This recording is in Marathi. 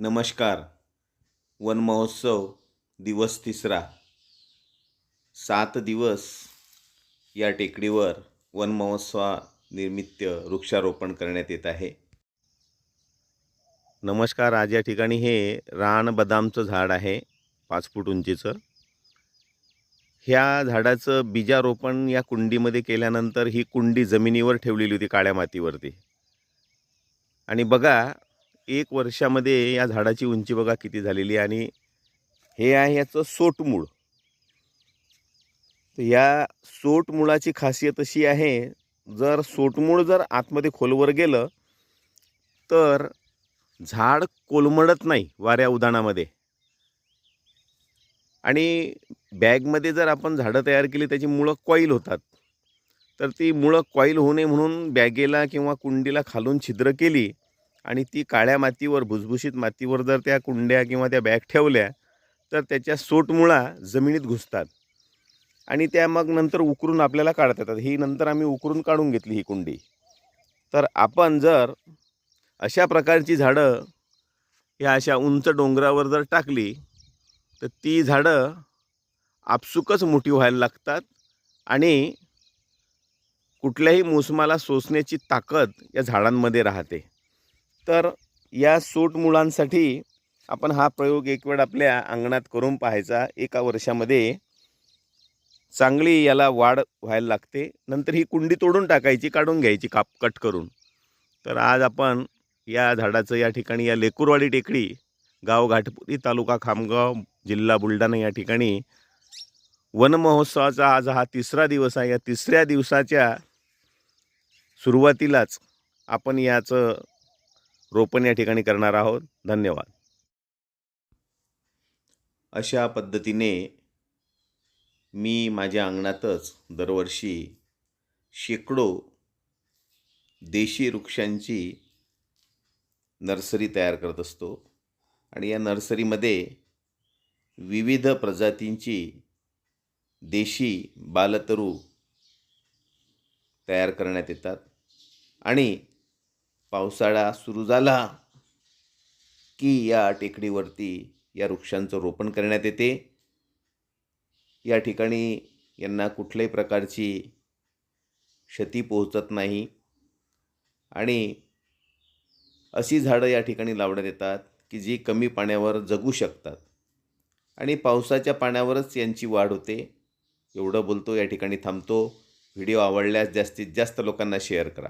नमस्कार. वन महोत्सव दिवस तिसरा. सात दिवस या टेकडीवर वन महोत्सवानिमित्त वृक्षारोपण करण्यात येत आहे. नमस्कार. आज या ठिकाणी हे रान बदामचं झाड आहे पाच फूट उंचीचं. ह्या झाडाचं बीजारोपण या कुंडीमध्ये केल्यानंतर ही कुंडी जमिनीवर ठेवलेली होती काळ्या मातीवरती. आणि बघा एक वर्षामध्ये या झाडाची उंची बघा किती झालेली आणि हे आहे याचं सोटमूळ तर या सोटमुळाची खासियत अशी आहे जर सोटमूळ जर आतमध्ये खोलवर गेलं तर झाड कोलमडत नाही वाऱ्या उदाणामध्ये. आणि बॅगमध्ये जर आपण झाडं तयार केली त्याची मुळं कॉईल होतात. तर ती मुळं कॉईल होऊ नये म्हणून बॅगेला किंवा कुंडीला खालून छिद्र केली आणि ती काळ्या मातीवर भुसभुशीत मातीवर जर त्या कुंड्या किंवा त्या बॅग ठेवल्या तर त्याच्या सोटमुळा जमिनीत घुसतात. आणि त्या मग नंतर उकरून आपल्याला काढता येतात. ही नंतर आम्ही उकरून काढून घेतली ही कुंडी. तर आपण जर अशा प्रकारची झाडं ह्या अशा उंच डोंगरावर जर टाकली तर ती झाडं आपसुकच मोठी व्हायला लागतात आणि कुठल्याही मोसमाला सोसण्याची ताकद या झाडांमध्ये राहते. तर या सूट मुळांसाठी आपण हा प्रयोग एक वेळ आपल्या अंगणात करून पाहायचा. एका वर्षामध्ये चांगली याला वाढ व्हायला लागते. नंतर ही कुंडी तोडून टाकायची काढून घ्यायची काप कट करून. तर आज आपण या झाडाचं या ठिकाणी या लेकूरवाडी टेकडी गाव घाटपुरी तालुका खामगाव जिल्हा बुलढाणा या ठिकाणी वनमहोत्सवाचा आज हा तिसरा दिवस आहे. या तिसऱ्या दिवसाच्या सुरुवातीलाच आपण याचं रोपण या ठिकाणी करणार आहोत. धन्यवाद. अशा पद्धतीने मी माझ्या अंगणातच दरवर्षी शेकडो देशी वृक्षांची नर्सरी तयार करत असतो आणि या नर्सरीमध्ये विविध प्रजातींची देशी बालतरू तयार करण्यात येतात आणि पावसाळा सुरू झाला की या टेकडीवरती या वृक्षांचं रोपण करण्यात येते. या ठिकाणी यांना कुठल्याही प्रकारची क्षती पोहोचत नाही आणि अशी झाडं या ठिकाणी लावण्यात येतात की जी कमी पाण्यावर जगू शकतात आणि पावसाच्या पाण्यावरच यांची वाढ होते. एवढं बोलतो या ठिकाणी थांबतो. व्हिडिओ आवडल्यास जास्तीत जास्त लोकांना शेअर करा.